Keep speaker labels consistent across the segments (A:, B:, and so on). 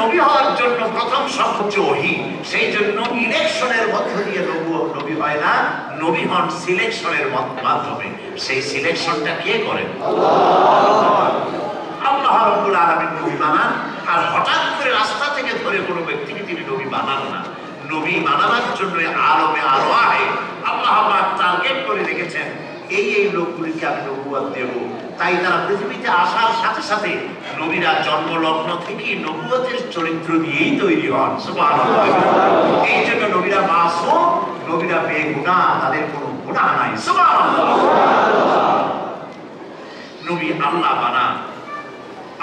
A: নবী হওয়ার জন্য প্রথম সর্বোচ্চ ওহি, সেই জন্য ইলেকশনের মধ্য দিয়ে নবু নবী হয় না, নবী হন সিলেকশনের মাধ্যমে। সেই সিলেকশনটা কে করেন আল্লাহ রব্বুল আলামিন নবী বানান, আর হঠাৎ করে রাস্তা থেকে ধরে কোনো ব্যক্তিকে তিনি নবী বানান না। নবী বানানোর জন্য আলমে আলো আহে আল্লাহ টার্গেট করে রেখেছেন, এই এই লোকগুলিকে আমি নবুয়াত দেব। তাই তারা পৃথিবীতে আসার সাথে সাথে নবীরা জন্মলগ্ন থেকেই নবুয়তের চরিত্র দিয়েই তৈরি হন সুবহানাল্লাহ এই জন্য নবীরা মাসুম নবীরা বেগুনাহ তাদের কোনো গুনাহ নাই সুবহানাল্লাহ নবী আল্লাহ বানান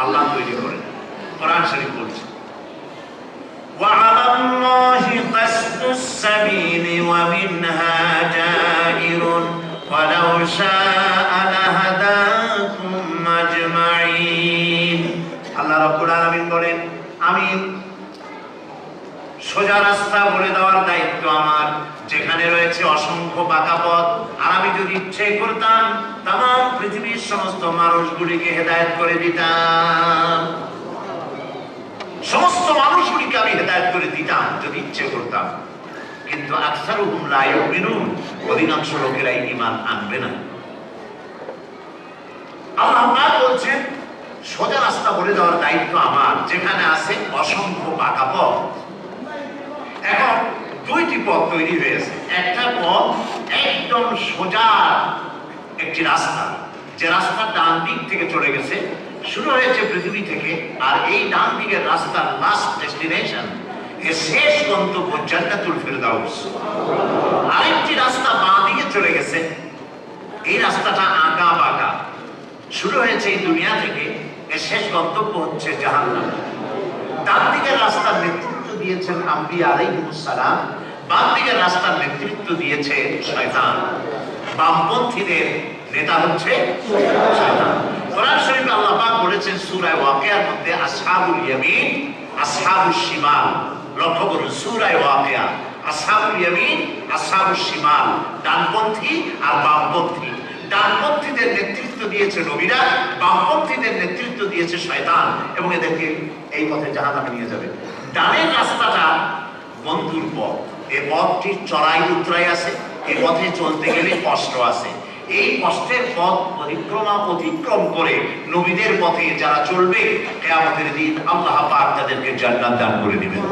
A: আল্লাহ তৈরি করেন কোরআন শরীফ বলছে وعلى الله قصد السبيل ومنها جائر ولو شاء لهداكم আজমাইন আল্লাহ রব্বুল আলামিন বলেন, আমি সোজা রাস্তা বলে দেওয়ার দায়িত্ব আমার। যেখানে রয়েছে অসংখ্য বাঁকা পথ, আর আমি যদি ইচ্ছে করতাম তাম পৃথিবীর সমস্ত মানুষগুলিকে হেদায়ত করে দিতাম। সমস্ত মানুষগুলিকে আমি হেদায়ত করে দিতাম, যদি ইচ্ছে করতাম। কিন্তু আকসারুহুম লা ইউমিনুন, অধিকাংশ লোকেরাই ঈমান আনবে না। আল্লাহ পাক বলছেন, সোজা রাস্তা বলে দেওয়ার দায়িত্ব আমার, যেখানে আছে অসংখ্য বাঁকা পথ। এখন দুইটি পথ তৈরি হয়েছে। একটা পথ একদম সোজা একটি রাস্তা। যে রাস্তা ডান দিক থেকে চলে গেছে, শুরু হয়েছে পৃথিবী থেকে, আর এই ডান দিকের রাস্তার লাস্ট ডেস্টিনেশন শেষ গন্তব্য জান্নাতুল ফিরদাউস। আরেকটি রাস্তা বাঁ দিকে চলে গেছে এই রাস্তাটা আঁকা বাঁকা শুরু হয়েছে এই দুনিয়া থেকে, এর শেষ গন্তব্য হচ্ছে জাহান্নাম। ডান দিকের রাস্তার নেতৃত্ব দিয়েছেন আম্বি আলাইহিমুসসালাম বাম দিকের রাস্তার নেতৃত্ব দিয়েছে শয়তান। বামপন্থীদের নেতা হচ্ছে কোরআন আল্লাহ পাক বলেছেন ওয়াকিয়ার মধ্যে, আসহাবুল ইয়ামিন, আসহাবুশ শিমাল। লক্ষ্য করুন, সূরা ওয়াকিয়া, আসহাবুল ইয়ামিন, আসহাবুশ শিমাল। ডানপন্থী আর বামপন্থী। ডানপন্থীদের নেতৃত্ব দিয়েছে নবীরা, বামপন্থীদের নেতৃত্ব দিয়েছে শয়তান, এবং এদেরকে এই পথে জাহান্নামে নিয়ে যাবে। ডানের রাস্তাটা বন্ধুর পথ। এই পথটি চড়াই উতরাই আছে এই পথে চলতে গেলে কষ্ট আছে। এই কষ্টের পথ পরিক্রমা অতিক্রম করে নবীদের পথে যারা চলবে, কেয়ামতের দিন আল্লাহ পাক তাদেরকে জান্নাত দান করে দিবেন।